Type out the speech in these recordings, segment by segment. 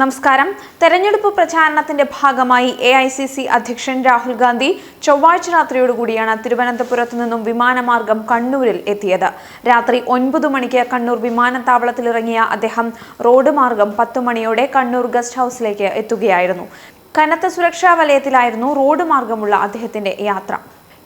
നമസ്കാരം. തെരഞ്ഞെടുപ്പ് പ്രചാരണത്തിന്റെ ഭാഗമായി എ ഐ സി സി അധ്യക്ഷൻ രാഹുൽ ഗാന്ധി ചൊവ്വാഴ്ച രാത്രിയോടുകൂടിയാണ് തിരുവനന്തപുരത്തു നിന്നും വിമാനമാർഗം കണ്ണൂരിൽ എത്തിയത്. രാത്രി ഒൻപത് മണിക്ക് കണ്ണൂർ വിമാനത്താവളത്തിലിറങ്ങിയ അദ്ദേഹം റോഡ് മാർഗം പത്തു മണിയോടെ കണ്ണൂർ ഗസ്റ്റ് ഹൗസിലേക്ക് എത്തുകയായിരുന്നു. കനത്ത സുരക്ഷാ വലയത്തിലായിരുന്നു റോഡ് മാർഗമുള്ള അദ്ദേഹത്തിന്റെ യാത്ര.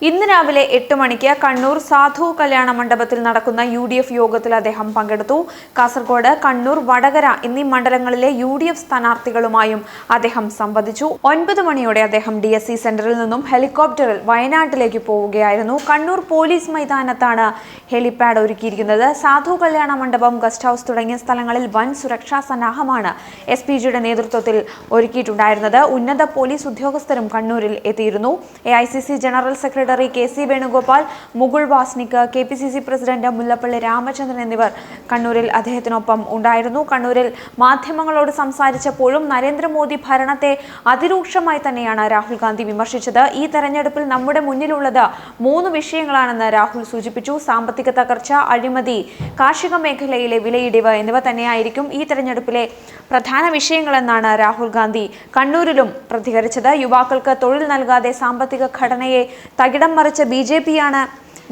ഇന്ന് രാവിലെ എട്ട് മണിക്ക് കണ്ണൂർ സാധു കല്യാണ മണ്ഡപത്തിൽ നടക്കുന്ന യു ഡി എഫ് യോഗത്തിൽ അദ്ദേഹം പങ്കെടുത്തു. കാസർഗോഡ് കണ്ണൂർ വടകര എന്നീ മണ്ഡലങ്ങളിലെ യു ഡി എഫ് സ്ഥാനാർത്ഥികളുമായും അദ്ദേഹം സംവദിച്ചു. ഒൻപത് മണിയോടെ അദ്ദേഹം ഡി എസ് സി സെന്ററിൽ നിന്നും ഹെലികോപ്റ്ററിൽ വയനാട്ടിലേക്ക് പോവുകയായിരുന്നു. കണ്ണൂർ പോലീസ് മൈതാനത്താണ് ഹെലിപാഡ് ഒരുക്കിയിരിക്കുന്നത്. സാധു കല്യാണ മണ്ഡപം ഗസ്റ്റ് ഹൗസ് തുടങ്ങിയ സ്ഥലങ്ങളിൽ വൻ സുരക്ഷാ സന്നാഹമാണ് എസ് പി ജിയുടെ നേതൃത്വത്തിൽ ഒരുക്കിയിട്ടുണ്ടായിരുന്നത്. ഉന്നത പോലീസ് ഉദ്യോഗസ്ഥരും കണ്ണൂരിൽ എത്തിയിരുന്നു. A I C C general secretary K C Venugopal Mukul Wasnik K P C C president Mullappally Ramachandran എന്നിവർ കണ്ണൂരിൽ അദ്ദേഹത്തിനൊപ്പം ഉണ്ടായിരുന്നു. കണ്ണൂരിൽ മാധ്യമങ്ങളോട് സംസാരിച്ചപ്പോഴും നരേന്ദ്രമോദി ഭരണത്തെ അതിരൂക്ഷമായി തന്നെയാണ് രാഹുൽ ഗാന്ധി വിമർശിച്ചത്. ഈ തെരഞ്ഞെടുപ്പിൽ നമ്മുടെ മുന്നിലുള്ളത് മൂന്ന് വിഷയങ്ങളാണെന്ന് രാഹുൽ സൂചിപ്പിച്ചു. സാമ്പത്തിക തകർച്ച അഴിമതി കാർഷിക മേഖലയിലെ വിലയിടിവ് എന്നിവ തന്നെയായിരിക്കും ഈ തെരഞ്ഞെടുപ്പിലെ പ്രധാന വിഷയങ്ങളെന്നാണ് രാഹുൽ ഗാന്ധി കണ്ണൂരിലും പ്രതികരിച്ചത്. യുവാക്കൾക്ക് തൊഴിൽ നൽകാതെ സാമ്പത്തിക ഘടനയെ തകിടം മറിച്ച ബി ജെ പിയാണ്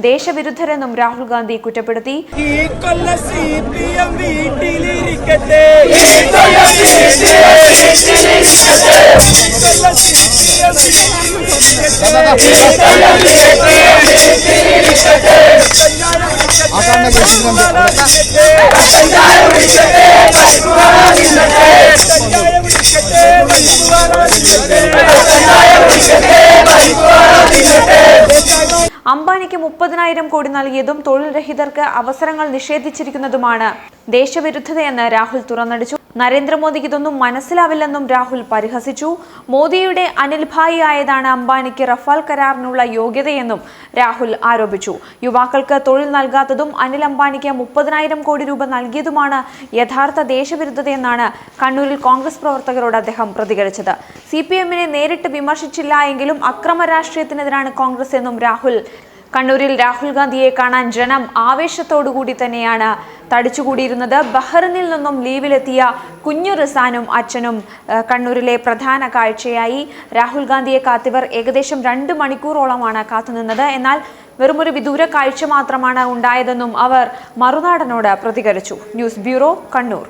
ദേശവിരുദ്ധരെന്നും രാഹുൽ ഗാന്ധി കുറ്റപ്പെടുത്തി. ഈ കൊല്ല സി വീട്ടിലിരിക്കട്ടെ. അംബാനിക്ക് മുപ്പതിനായിരം കോടി നൽകിയതും തൊഴിൽ രഹിതർക്ക് അവസരങ്ങൾ നിഷേധിച്ചിരിക്കുന്നതുമാണ് ദേശവിരുദ്ധതയെന്ന് രാഹുൽ തുറന്നടിച്ചു. നരേന്ദ്രമോദിക്ക് ഇതൊന്നും മനസ്സിലാവില്ലെന്നും രാഹുൽ പരിഹസിച്ചു. മോദിയുടെ അനിൽഭായി ആയതാണ് അംബാനിക്ക് റഫാൽ കരാറിനുള്ള യോഗ്യതയെന്നും രാഹുൽ ആരോപിച്ചു. യുവാക്കൾക്ക് തൊഴിൽ നൽകാത്തതും അനിൽ അംബാനിക്ക് മുപ്പതിനായിരം കോടി രൂപ നൽകിയതുമാണ് യഥാർത്ഥ ദേശവിരുദ്ധതയെന്നാണ് കണ്ണൂരിൽ കോൺഗ്രസ് പ്രവർത്തകരോട് അദ്ദേഹം പ്രതികരിച്ചത്. സി പി എമ്മിനെ നേരിട്ട് വിമർശിച്ചില്ല എങ്കിലും അക്രമ രാഷ്ട്രീയത്തിനെതിരാണ് കോൺഗ്രസ് എന്നും രാഹുൽ. കണ്ണൂരിൽ രാഹുൽ ഗാന്ധിയെ കാണാൻ ജനം ആവേശത്തോടുകൂടി തന്നെയാണ് തടിച്ചുകൂടിയിരുന്നത്. ബഹ്റിനിൽ നിന്നും ലീവിലെത്തിയ കുഞ്ഞു റിസാനും അച്ഛനും കണ്ണൂരിലെ പ്രധാന കാഴ്ചയായി. രാഹുൽ ഗാന്ധിയെ കാത്തിവർ ഏകദേശം രണ്ട് മണിക്കൂറോളമാണ് കാത്തുനിന്നത്. എന്നാൽ വെറുമൊരു വിദൂര കാഴ്ച മാത്രമാണ് ഉണ്ടായതെന്നും അവർ മറുനാടനോട് പ്രതികരിച്ചു. News bureau Kannur.